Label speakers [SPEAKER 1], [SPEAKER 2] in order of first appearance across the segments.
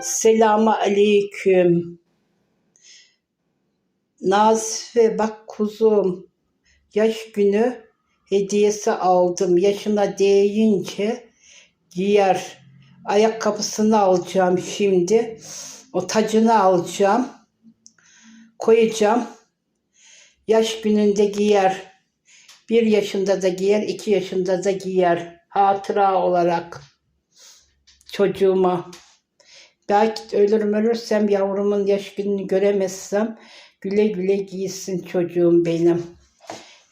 [SPEAKER 1] Selamu aleyküm. Nazife bak kuzum. Yaş günü hediyesi aldım. Yaşına değince giyer. Ayakkabısını alacağım şimdi. O tacını alacağım. Koyacağım. Yaş gününde giyer. Bir yaşında da giyer, iki yaşında da giyer. Hatıra olarak çocuğuma. Belki ölürüm ölürsem yavrumun yaş gününü göremezsem güle güle giysin çocuğum benim.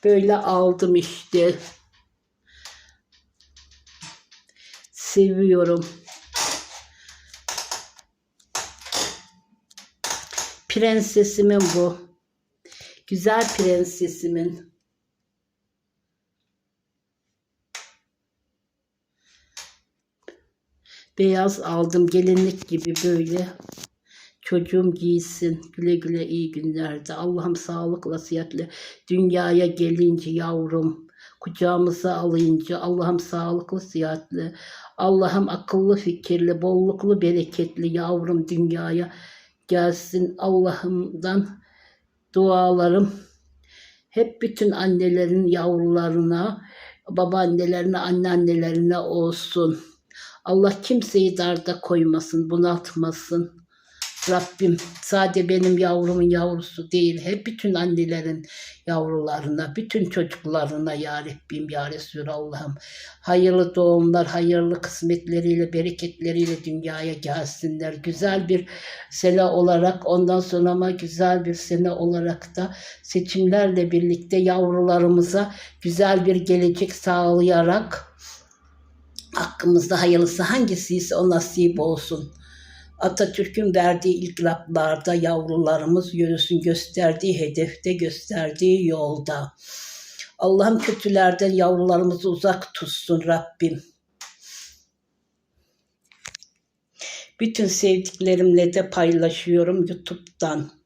[SPEAKER 1] Böyle aldım işte. Seviyorum. Prensesimin bu. Güzel prensesimin. Beyaz aldım gelinlik gibi böyle. Çocuğum giysin. Güle güle iyi günlerde. Allah'ım sağlıkla sıhhatle dünyaya gelince yavrum kucağımıza alınca Allah'ım sağlıklı sıhhatli Allah'ım akıllı fikirli bolluklu bereketli yavrum dünyaya gelsin Allah'ımdan dualarım hep bütün annelerin yavrularına babaannelerine anneannelerine olsun. Allah kimseyi darda koymasın, bunaltmasın. Rabbim sade benim yavrumun yavrusu değil, hep bütün annelerin yavrularına, bütün çocuklarına ya Rabbim ya Resulallah'ım. Hayırlı doğumlar, hayırlı kısmetleriyle, bereketleriyle dünyaya gelsinler. Güzel bir sene olarak, ondan sonra ama güzel bir sene olarak da seçimlerle birlikte yavrularımıza güzel bir gelecek sağlayarak hakkımızda hayırlısı hangisiyse o nasip olsun. Atatürk'ün verdiği ilklaplarda yavrularımız yürüsün gösterdiği hedefte gösterdiği yolda. Allah'ım kötülerden yavrularımızı uzak tutsun Rabbim. Bütün sevdiklerimle de paylaşıyorum YouTube'dan.